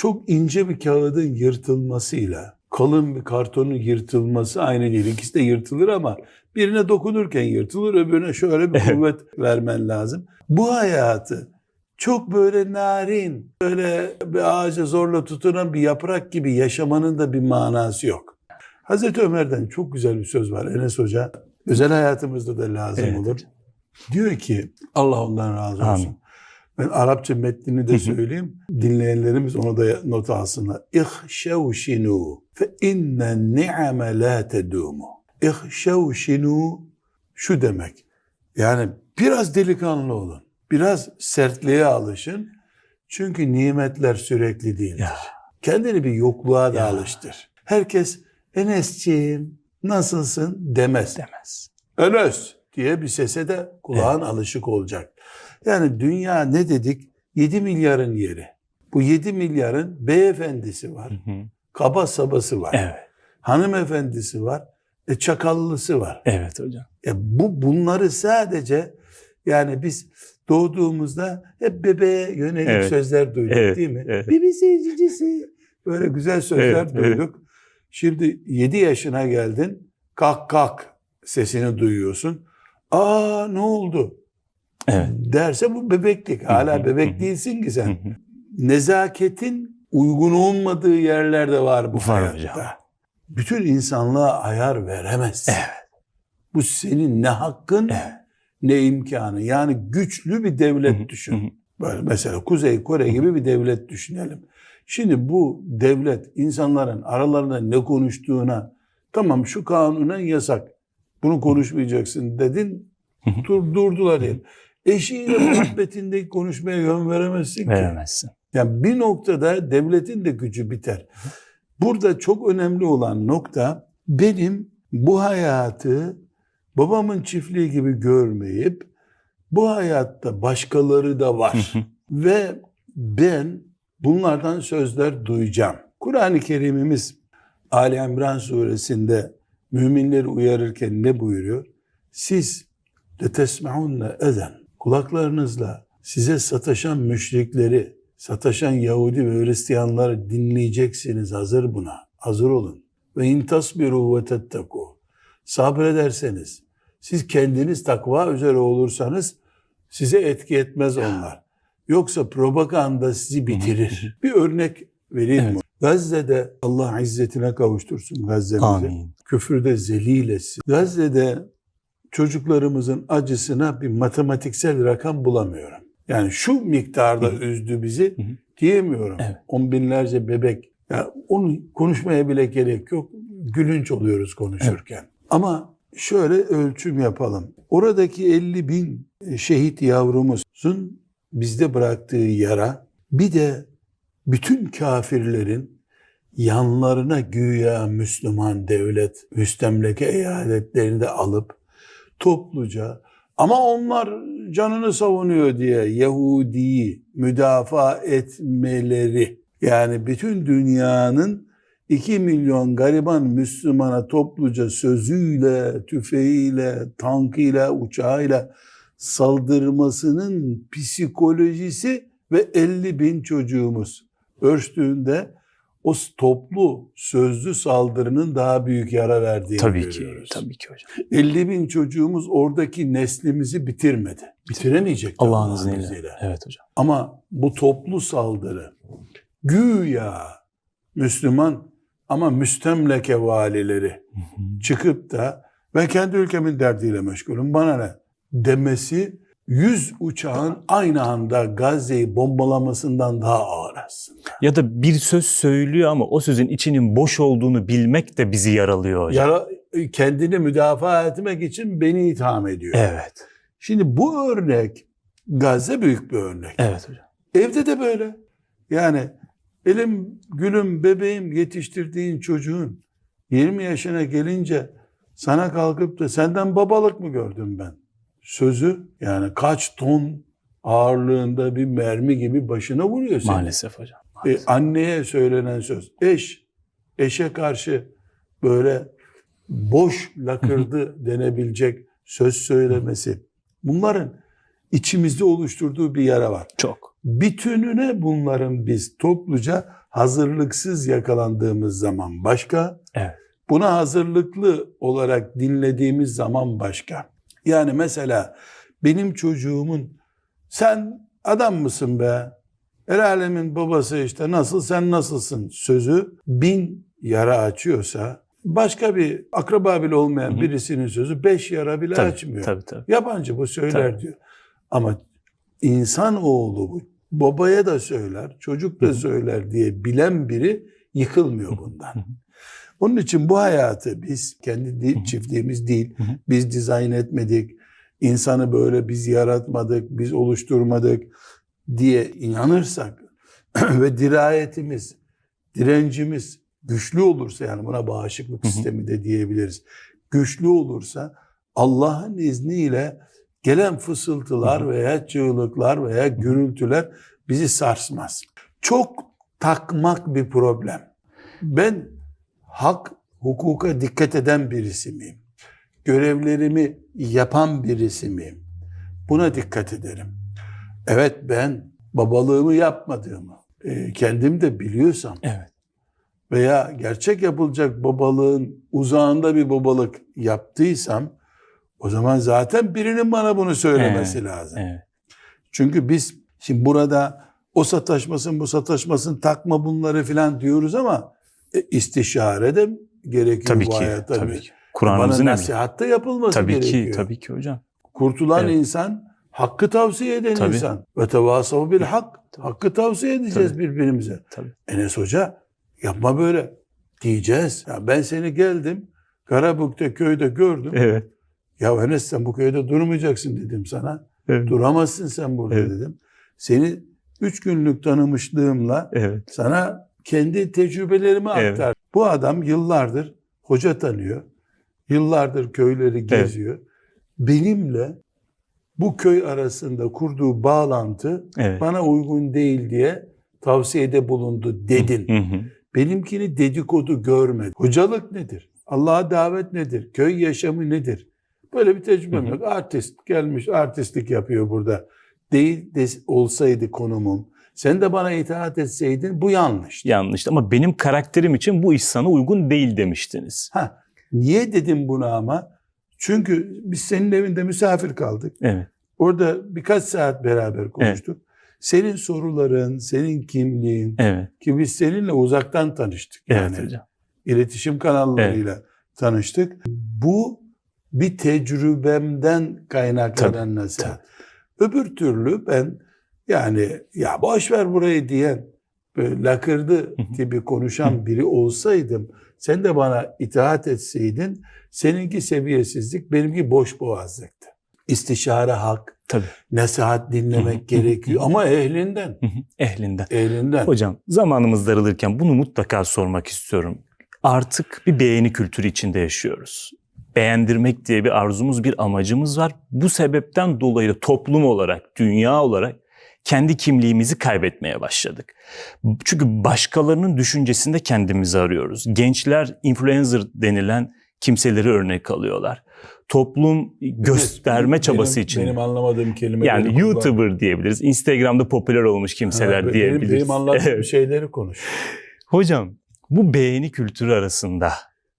çok ince bir kağıdın yırtılmasıyla kalın bir kartonun yırtılması aynı değil. İkisi de yırtılır ama birine dokunurken yırtılır, öbürüne şöyle bir kuvvet vermen lazım. Bu hayatı çok böyle narin, böyle bir ağaca zorla tutunan bir yaprak gibi yaşamanın da bir manası yok. Hazreti Ömer'den çok güzel bir söz var Enes Hoca. Özel hayatımızda da lazım Evet olur. Diyor ki Allah ondan razı olsun. Amin. Ben Arapça metnini de söyleyeyim. Dinleyenlerimiz onu da not alsınlar. İhşevşinu fe innen ni'ame la tedumu. İhşevşinu şu demek. Yani biraz delikanlı olun. Biraz sertliğe alışın. Çünkü nimetler sürekli değildir. Ya. Kendini bir yokluğa da Ya. alıştır. Herkes Enes'ciğim nasılsın demez. Demez. Enes diye bir sese de kulağın alışık olacak. Yani dünya ne dedik? 7 milyarın yeri. Bu 7 milyarın beyefendisi var. Hı hı. Kaba sabası var. Evet. Hanımefendisi var. E çakallısı var. Evet hocam. E bu bunları sadece yani biz doğduğumuzda hep bebeğe yönelik Evet. sözler duyduk Evet, değil mi? evet. Bibi sevgicisi. Böyle güzel sözler Evet, evet. duyduk. Şimdi 7 yaşına geldin. Kalk kalk sesini duyuyorsun. Aa ne oldu? Evet. Derse bu bebeklik. Hala bebek değilsin ki sen. Nezaketin uygun olmadığı yerlerde var bu Var hayatta. hocam. Bütün insanlığa ayar veremezsin. Evet. Bu senin ne hakkın Evet. ne imkanı. Yani güçlü bir devlet düşün. Böyle mesela Kuzey Kore gibi bir devlet düşünelim. Şimdi bu devlet insanların aralarında ne konuştuğuna tamam şu kanunen yasak. Bunu konuşmayacaksın dedin. Dur, durdular diyelim. Eşiyle muhabbetinde konuşmaya yön veremezsin ki. Veremezsin. Yani bir noktada devletin de gücü biter. Burada çok önemli olan nokta benim bu hayatı babamın çiftliği gibi görmeyip bu hayatta başkaları da var. Ve ben bunlardan sözler duyacağım. Kur'an-ı Kerim'imiz Ali İmran suresinde müminleri uyarırken ne buyuruyor? Siz de tesmeunne eden kulaklarınızla size sataşan müşrikleri, sataşan Yahudi ve Hristiyanları dinleyeceksiniz. Hazır buna. Hazır olun. Ve in tasbiru ve tetteku. Sabrederseniz, siz kendiniz takva üzere olursanız size etki etmez onlar. Yoksa propaganda sizi bitirir. Bir örnek vereyim mi? Evet. Gazze'de Allah izzetine kavuştursun Gazze'mizi. Küfürde zelil etsin. Gazze'de çocuklarımızın acısına bir matematiksel rakam bulamıyorum. Yani şu miktarda üzdü bizi diyemiyorum. Evet. On binlerce bebek. Ya onu konuşmaya bile gerek yok. Gülünç oluyoruz konuşurken. Ama şöyle ölçüm yapalım. Oradaki 50 bin şehit yavrumuzun bizde bıraktığı yara bir de bütün kafirlerin yanlarına güya Müslüman devlet, müstemleke eyaletlerini de alıp topluca ama onlar canını savunuyor diye Yahudi'yi müdafaa etmeleri yani bütün dünyanın 2 milyon gariban Müslümana topluca sözüyle, tüfeğiyle, tankıyla, uçağıyla saldırmasının psikolojisi ve 50 bin çocuğumuz. Ölçtüğünde o toplu sözlü saldırının daha büyük yara verdiğini Tabii ki. görüyoruz. Tabii ki hocam. 50 bin çocuğumuz oradaki neslimizi bitirmedi. Bitiremeyecek. Allah'ın izniyle. Evet hocam. Ama bu toplu saldırı güya Müslüman ama müstemleke valileri Hı hı. çıkıp da ben kendi ülkemin derdiyle meşgulüm bana ne demesi 100 uçağın aynı anda Gazze'yi bombalamasından daha ağır aslında. Ya da bir söz söylüyor ama o sözün içinin boş olduğunu bilmek de bizi yaralıyor hocam. Yara, kendini müdafaa etmek için beni itham ediyor. Evet. Şimdi bu örnek Gazze büyük bir örnek. Evet hocam. Evde de böyle. Yani elim, gülüm, bebeğim yetiştirdiğin çocuğun 20 yaşına gelince sana kalkıp da senden babalık mı gördüm ben? Sözü yani kaç ton ağırlığında bir mermi gibi başına vuruyor seni. Maalesef hocam. E, Maalesef. anneye söylenen söz. Eş, eşe karşı böyle boş lakırdı denebilecek söz söylemesi. Bunların içimizde oluşturduğu bir yara var. Çok. Bütününe bunların biz topluca hazırlıksız yakalandığımız zaman başka, Evet. buna hazırlıklı olarak dinlediğimiz zaman başka. Yani mesela benim çocuğumun sen adam mısın be? El alemin babası işte nasıl sen nasılsın sözü bin yara açıyorsa başka bir akraba bile olmayan Hı hı. birisinin sözü beş yara bile Tabii, açmıyor. tabii tabii. Yabancı bu söyler Tabii. diyor. Ama insan oğlu bu. Babaya da söyler, çocuk da söyler diye bilen biri yıkılmıyor bundan. Onun için bu hayatı biz kendi hı. çiftliğimiz değil, biz dizayn etmedik, insanı böyle biz yaratmadık, biz oluşturmadık diye inanırsak ve dirayetimiz, direncimiz güçlü olursa yani buna bağışıklık sistemi de diyebiliriz. Güçlü olursa Allah'ın izniyle gelen fısıltılar veya çığlıklar veya gürültüler bizi sarsmaz. Çok takmak bir problem. Ben hak, hukuka dikkat eden birisi miyim? Görevlerimi yapan birisi miyim? Buna dikkat ederim. Evet ben babalığımı yapmadığımı e, kendim de biliyorsam Evet. veya gerçek yapılacak babalığın uzağında bir babalık yaptıysam o zaman zaten birinin bana bunu söylemesi lazım. Evet. Çünkü biz şimdi burada o sataşmasın bu sataşmasın takma bunları filan diyoruz ama e, istişare de gerekiyor Tabii bu ki. hayatta. Tabii ki. Bana Kur'an'ımızın emri. nasihat da yapılması Tabii gerekiyor. ki. Tabii ki hocam. Kurtulan Evet. insan hakkı tavsiye eden Tabii. insan. Ve tevasav bil hak. Tabii. Hakkı tavsiye edeceğiz Tabii. birbirimize. Tabii. Enes Hoca yapma böyle diyeceğiz. Ya ben seni geldim Karabük'te köyde gördüm. Evet. Ya Enes sen bu köyde durmayacaksın dedim sana. Evet. Duramazsın sen burada Evet. dedim. Seni üç günlük tanımışlığımla Evet. sana kendi tecrübelerimi Evet. aktar. Bu adam yıllardır hoca tanıyor. Yıllardır köyleri geziyor. Benimle bu köy arasında kurduğu bağlantı Evet. bana uygun değil diye tavsiyede bulundu dedin. Hı hı. Benimkini dedikodu görmedi. Hocalık nedir? Allah'a davet nedir? Köy yaşamı nedir? Böyle bir tecrübem yok. Artist gelmiş artistlik yapıyor burada. Değil de olsaydı konumum. Sen de bana itaat etseydin bu yanlış. Yanlış ama benim karakterim için bu iş sana uygun değil demiştiniz. Ha, niye dedim bunu ama? Çünkü biz senin evinde misafir kaldık. Evet. Orada birkaç saat beraber konuştuk. Senin soruların, senin kimliğin Evet. ki biz seninle uzaktan tanıştık. Yani Evet hocam. iletişim kanallarıyla tanıştık. Bu bir tecrübemden kaynaklanan nasihat. Öbür türlü ben yani ya boş ver burayı diyen böyle lakırdı gibi konuşan biri olsaydım sen de bana itaat etseydin seninki seviyesizlik benimki boş boğazlıktı. İstişare hak, Tabii. nasihat dinlemek gerekiyor ama ehlinden. Ehlinden. Ehlinden. Hocam zamanımız daralırken bunu mutlaka sormak istiyorum. Artık bir beğeni kültürü içinde yaşıyoruz. Beğendirmek diye bir arzumuz, bir amacımız var. Bu sebepten dolayı toplum olarak, dünya olarak kendi kimliğimizi kaybetmeye başladık. Çünkü başkalarının düşüncesinde kendimizi arıyoruz. Gençler influencer denilen kimseleri örnek alıyorlar. Toplum gösterme Benim- çabası için. Benim anlamadığım kelime. yani YouTuber diyebiliriz. Instagram'da popüler olmuş kimseler benim, diyebiliriz. Benim anlattığım Evet. şeyleri konuş. Hocam bu beğeni kültürü arasında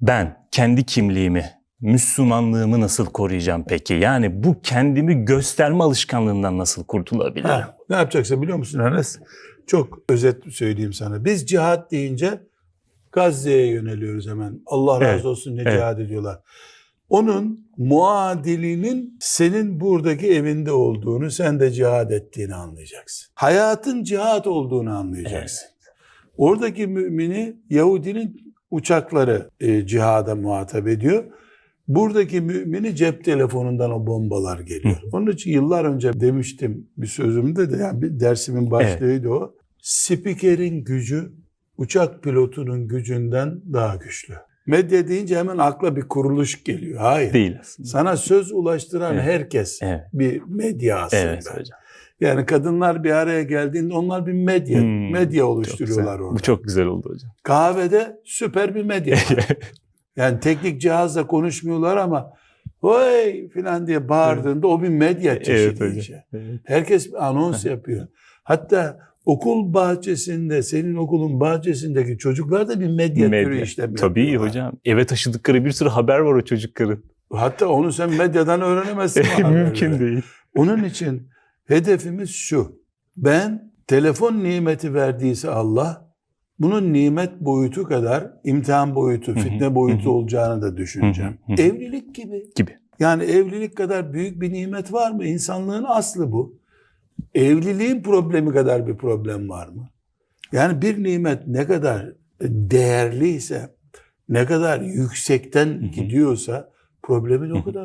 ben kendi kimliğimi, Müslümanlığımı nasıl koruyacağım peki? Yani bu kendimi gösterme alışkanlığından nasıl kurtulabilirim? Ha, ne yapacaksın biliyor musun Enes? Çok özet söyleyeyim sana. Biz cihat deyince Gazze'ye yöneliyoruz hemen. Allah razı Evet, olsun ne evet. cihad ediyorlar. Onun muadilinin senin buradaki evinde olduğunu, sen de cihad ettiğini anlayacaksın. Hayatın cihat olduğunu anlayacaksın. Oradaki mümini Yahudinin uçakları e, cihada muhatap ediyor. Buradaki mümini cep telefonundan o bombalar geliyor. Onun için yıllar önce demiştim bir sözümde de yani bir dersimin başlığıydı o. Spikerin gücü uçak pilotunun gücünden daha güçlü. Medya deyince hemen akla bir kuruluş geliyor. Hayır. Değil aslında. Sana söz ulaştıran Evet. herkes Evet. bir medya aslında. Evet hocam. Yani kadınlar bir araya geldiğinde onlar bir medya, Hmm, medya Çok oluşturuyorlar güzel. orada. Bu çok güzel oldu hocam. Kahvede süper bir medya. yani teknik cihazla konuşmuyorlar ama Vay filan diye bağırdığında o bir medya çeşidi hocam. işi. Evet. Herkes anons yapıyor. Hatta okul bahçesinde, senin okulun bahçesindeki çocuklar da bir medya, türü Medya. işlem Tabii yapıyorlar. hocam. Eve taşıdıkları bir sürü haber var o çocukların. Hatta onu sen medyadan öğrenemezsin. Mümkün değil. Onun için hedefimiz şu. Ben telefon nimeti verdiyse Allah bunun nimet boyutu kadar imtihan boyutu, fitne boyutu olacağını da düşüneceğim. Evlilik gibi. Gibi. Yani evlilik kadar büyük bir nimet var mı? İnsanlığın aslı bu. Evliliğin problemi kadar bir problem var mı? Yani bir nimet ne kadar değerliyse, ne kadar yüksekten gidiyorsa problemin o kadar